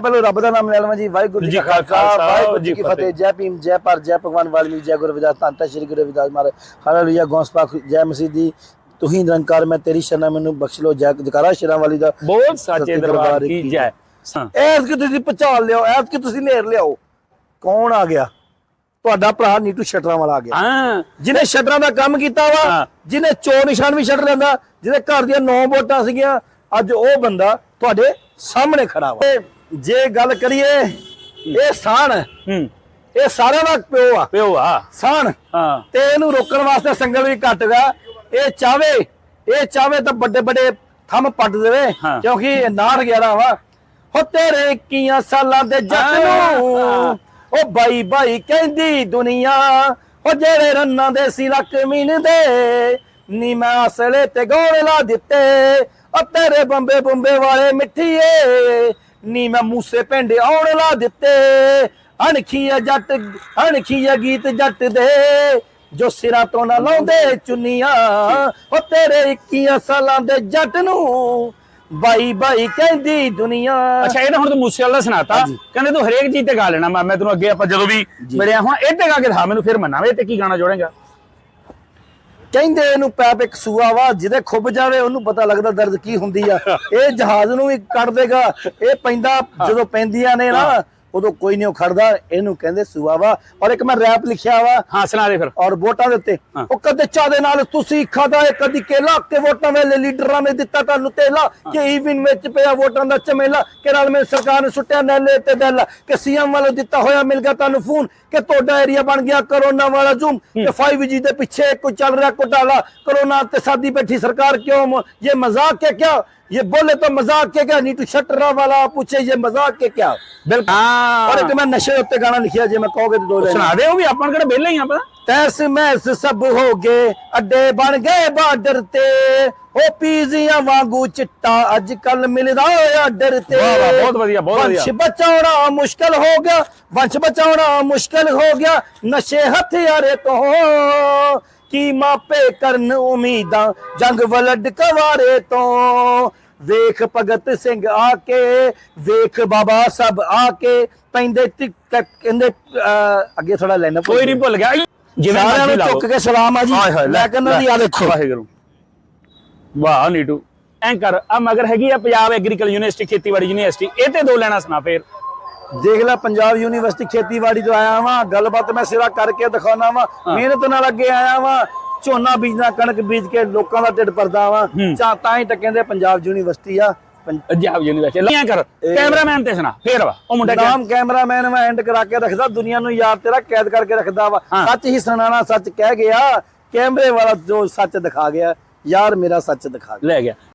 ਮੈਂ ਪਹਿਲਾਂ ਰੱਬ ਦਾ ਨਾਮ ਲੈ ਲਵਾਂ ਜੀ ਵਾਹਿਗੁਰੂ ਜੀ ਖਾਲਸਾ ਵਾਹਿਗੁਰੂ ਜੀ ਕੀ ਫਤਿਹ। ਜੈ ਭੀਮ ਜੈ ਪਰ ਜੈ ਭਗਵਾਨ ਵਾਲਮੀਕ ਜੈ ਗੁਰੂ ਧੰਨ ਧੰਨ ਸ਼੍ਰੀ ਗੁਰੂ ਰਵਿਦਾਸ ਮਹਾਰਾਜ। ਹਾਲੇਲੂਇਆ ਗੌਂਸ ਪਾਕ ਜੈ ਮਸੀਹ ਦੀ ਤੁਹੀਂ ਨਿਰੰਕਾਰ ਮੈਂ ਤੇਰੀ ਸ਼ਰਨ ਮੈਨੂੰ ਬਖਸ਼ ਲੋ ਜੈ ਜਕਾਰਾ ਸ਼ਰਾਂ ਵਾਲੀ ਦਾ ਬਹੁਤ ਸਾਚੇ ਦਰਬਾਰ ਕੀ ਜੈ। ਐਸ ਕਿ ਤੁਸੀਂ ਪਚਾਲ ਲਿਓ ਐਸ ਕਿ ਤੁਸੀਂ ਨੇਰ ਲਿਆਓ। ਕੌਣ ਆ ਗਿਆ? ਤੁਹਾਡਾ ਭਰਾ ਨੀਟੂ ਸ਼ਟਰਾਂ ਵਾਲਾ ਆ ਗਿਆ। ਹਾਂ। ਜਿਹਨੇ ਸ਼ਟਰਾਂ ਦਾ ਕੰਮ ਕੀਤਾ ਵਾ। ਜਿਹਨੇ ਚੋਰ ਨਿਸ਼ਾਨ ਵੀ ਛੱਡ ਲੈਂਦਾ ਜਿਹਦੇ ਘਰ ਦੀਆਂ ਨੌ ਵੋਟਾਂ ਸੀਗੀਆਂ ਅੱਜ ਉਹ ਬੰਦਾ ਤੁਹਾਡੇ ਸਾਹਮਣੇ ਖੜਾ ਵਾ। ਤੇ ਜੇ ਗੱਲ ਕਰੀਏ ਇਹ ਸਾਣ। ਹੂੰ। ਇਹ ਸਾਰਿਆਂ ਦਾ ਪਿਓ ਆ। ਪਿਓ ਆ। ਸਾਣ। ਹਾਂ। ਤੇ ਇਹਨੂੰ ਰੋਕਣ ਵਾਸਤੇ ਸੰਗਲ ਵੀ ਘੱਟ ਗਾ। ਇਹ ਚਾਵੇ ਇਹ ਚਾਵੇ ਤਾਂ ਵੱਡੇ ਵੱਡੇ ਥੰਮ ਪੱਟ ਦੇਵੇ। ਕਿਉਂਕਿ ਇਹ 69 11 ਵਾ। ਹੋ ਤੇਰੇ 21 ਸਾਲਾਂ ਦੇ ਜੱਟ ਨੂੰ। ਉਹ ਬਾਈ ਬਾਈ ਕਹਿੰਦੀ ਦੁਨੀਆ ਉਹ ਜਿਹੜੇ ਰੰਨਾਂ ਦੇ ਸੀ ਲੱਕ ਮੀਨਦੇ ਨੀ ਮੈਂ ਅਸਲੇ ਤੇ ਗੋਲ ਲਾ ਦਿੱਤੇ। ਉਹ ਤੇਰੇ ਬੰਬੇ ਬੰਬੇ ਵਾਲੇ ਮਿੱਠੀਏ ਨੀ ਮੈਂ ਮੂਸੇ ਪਿੰਡ ਆਉਣ ਲਾ ਦਿੱਤੇ। ਅਣਖੀਆ ਜੱਟ ਅਣਖੀਆ ਗੀਤ ਜੱਟ ਦੇ ਜੋ ਸਿਰਾਂ ਤੋਂ ਨਾ ਲਾਉਂਦੇ ਚੁੰਨੀਆਂ। ਉਹ ਤੇਰੇ 21 ਸਾਲਾਂ ਦੇ ਜੱਟ ਨੂੰ ਬਾਈ ਬਾਈ ਕਹਿੰਦੀ ਦੁਨੀਆ। ਅੱਛਾ ਇਹ ਤਾਂ ਹੁਣ ਤੂੰ ਮੂਸੇ ਵਾਲਾ ਸੁਣਾਤਾ। ਕਹਿੰਦੇ ਤੂੰ ਹਰੇਕ ਚੀਜ਼ ਤੇ ਗਾ ਲੈਣਾ ਮੈਂ ਤੈਨੂੰ ਅੱਗੇ ਆਪਾਂ ਜਦੋਂ ਵੀ ਮਿਲਿਆ ਹਾਂ ਇਹ ਤੇ ਗਾ ਕੇ ਦਿਖਾ ਮੈਨੂੰ ਫਿਰ ਮੰਨਾਵੇ ਤੇ ਕੀ ਗਾਣਾ ਜੋੜੇਗਾ। ਕਹਿੰਦੇ ਇਹਨੂੰ ਪੈਪ ਇੱਕ ਸੂਆ ਵਾ, ਜਿਹਦੇ ਖੁੱਬ ਜਾਵੇ ਉਹਨੂੰ ਪਤਾ ਲੱਗਦਾ ਦਰਦ ਕੀ ਹੁੰਦੀ ਆ। ਇਹ ਜਹਾਜ਼ ਨੂੰ ਵੀ ਕੱਢ ਦੇਗਾ, ਇਹ ਪੈਂਦਾ ਜਦੋਂ ਪੈਂਦੀਆਂ ਨੇ ਨਾ ਉਦੋਂ ਕੋਈ ਨਹੀਂ ਖੜਦਾ ਇਹਨੂੰ ਕਹਿੰਦੇ ਸੂਆ ਵਾ ਔਰ ਇੱਕ ਮੈਂ ਰੈਪ ਲਿਖਿਆ ਵਾ ਹਾਂ ਸੁਣਾ ਦੇ ਫਿਰ ਔਰ ਵੋਟਾਂ ਦੇ ਉੱਤੇ ਹਾਂ। ਉਹ ਕਦੇ ਚਾਹ ਦੇ ਨਾਲ ਤੁਸੀਂ ਖਾਦਾ ਹੈ ਕਦੀ ਕੇਲਾ ਕੇ ਵੋਟਾਂ ਵੇਲੇ ਲੀਡਰਾਂ ਨੇ ਦਿੱਤਾ ਤੁਹਾਨੂੰ ਤੇਲਾ ਕਿ ਈਵਨ ਵਿੱਚ ਪਿਆ ਵੋਟਾਂ ਦਾ ਚਮੇਲਾ ਕਿ ਨਾਲ ਮੇ ਸਰਕਾਰ ਨੇ ਸੁੱਟਿਆ ਨੈਲੇ ਤੇ ਦੈਲਾ ਕਿ ਸੀਐਮ ਵੱਲੋਂ ਦਿੱਤਾ ਹੋਇਆ ਮਿਲ ਗਿਆ ਤੁਹਾਨੂੰ ਫੋਨ ਕਿ ਤੁਹਾਡਾ ਏਰੀਆ ਬਣ ਗਿਆ ਕਰੋਨਾ ਵਾਲਾ ਜ਼ੂਮ ਕਿ 5G ਦੇ ਪਿੱਛੇ ਕੋਈ ਚੱਲ ਰਿਹਾ ਘੁਟਾਲਾ ਕਰੋਨਾ ਤੇ ਸਾਦੀ ਬੈਠੀ ਸਰਕਾਰ ਕਿਉਂ ਮ- ਇਹ ਮਜ਼ਾਕ ਹੈ क्या ये बोले तो मजाक के क्या नीटू शटरा वाला पूछे ये मजाक के क्या ਬਿਲਕੁਲ। ਔਰ ਇੱਕ ਮੈਂ ਨਸ਼ੇ ਉੱਤੇ ਗਾਣਾ ਲਿਖਿਆ ਜੇ ਮੈਂ ਕਹੋਗੇ ਤੇ ਦੋ ਲੈ ਸੁਣਾ ਦੇ ਵੀ ਆਪਾਂ ਕਿਹੜਾ ਵਿਹਲੇ ਹੀ ਆਪਾਂ। ਤੈਸ ਮੈਸ ਸਭ ਹੋ ਅੱਡੇ ਬਣ ਗਏ ਬਾਰਡਰ ਤੇ। ਉਹ ਪੀਜ਼ੀਆਂ ਵਾਂਗੂ ਚਿੱਟਾ ਅੱਜ ਕੱਲ ਮਿਲਦਾ ਆਰਡਰ ਤੇ। ਵਾਹ ਵਾਹ ਬਹੁਤ ਵਧੀਆ ਬਹੁਤ ਵਧੀਆ। ਵੰਸ਼ ਬਚਾਉਣਾ ਮੁਸ਼ਕਲ ਹੋ ਗਿਆ ਵੰਸ਼ ਬਚਾਉਣਾ ਮੁਸ਼ਕਲ ਹੋ ਗਿਆ। ਨਸ਼ੇ ਹਥਿਆਰੇ ਤੋਂ ਕੀ ਮਾਪੇ ਕਰਨ ਉਮੀਦਾਂ ਜੰਗ ਵਲਡ ਕਵਾਰੇ ਤੋਂ। ਵੇਖ ਭਗਤ ਸਿੰਘ ਆ ਕੇ ਵੇਖ ਬਾਬਾ ਸਭ ਆ ਕੇ ਪੈਂਦੇ ਕਹਿੰਦੇ ਅੱਗੇ ਥੋੜਾ ਲੈਣਾ ਕੋਈ ਨਹੀਂ ਭੁੱਲ ਗਿਆ। ਜਿਵੇਂ ਸਾਰਿਆਂ ਨੂੰ ਚੁੱਕ ਕੇ ਸਲਾਮ ਆ ਜੀ। ਮੈਂ ਕਹਿੰਦਾ ਜੀ ਆ ਦੇਖੋ ਵਾਹਿਗੁਰੂ। ਵਾਹ ਨੀਟੂ। ਐਂਕਰ ਆ ਮਗਰ ਹੈਗੀ ਆ ਪੰਜਾਬ ਐਗਰੀਕਲਚਰ ਯੂਨੀਵਰਸਿਟੀ ਖੇਤੀਬਾੜੀ ਯੂਨੀਵਰਸਿਟੀ ਇਹ ਤੇ ਦੋ ਲੈਣਾ ਸੁਣਾ ਫੇਰ। ਦੇਖ ਲੈ ਪੰਜਾਬ ਯੂਨੀਵਰਸਿਟੀ ਖੇਤੀਬਾੜੀ ਤੋਂ ਆਇਆ ਵਾਂ। ਗੱਲਬਾਤ ਮੈਂ ਸਿਰਾ ਕਰਕੇ ਦਿਖਾਉਣਾ ਵਾਂ। ਮਿਹਨਤ ਨਾਲ ਅੱਗੇ ਆਇਆ ਵਾਂ। ਝੋਨਾ ਬੀਜਣਾ ਕਣਕ ਬੀਜ ਕੇ ਲੋਕਾਂ ਦਾ ਢਿੱਡ ਭਰਦਾ ਵਾਂ। ਚਾ ਤਾਂ ਹੀ ਤਾਂ ਕਹਿੰਦੇ ਪੰਜਾਬ ਯੂਨੀਵਰਸਿਟੀ ਆ। ਪੰਜਾਬ ਯੂਨੀਵਰਸਿਟੀ। ਲੈ ਕਰ ਕੈਮਰਾਮੈਨ ਤੇ ਸੁਣਾ ਫੇਰ ਵਾ ਉਹ ਮੁੰਡਾ ਨਾਮ ਕੈਮਰਾਮੈਨ ਮੈਂ ਐਂਡ ਕਰਾ ਕੇ ਰੱਖਦਾ ਦੁਨੀਆ ਨੂੰ ਯਾਰ ਤੇਰਾ ਕੈਦ ਕਰਕੇ ਰੱਖਦਾ ਵਾ। ਸੱਚ ਹੀ ਸੁਣਾਣਾ ਸੱਚ ਕਹਿ ਗਿਆ ਕੈਮਰੇ ਵਾਲਾ ਜੋ ਸੱਚ ਦਿਖਾ ਗਿਆ ਯਾਰ ਮੇਰਾ ਸੱਚ ਦਿਖਾ ਗਿਆ। ਲੈ ਗਿਆ।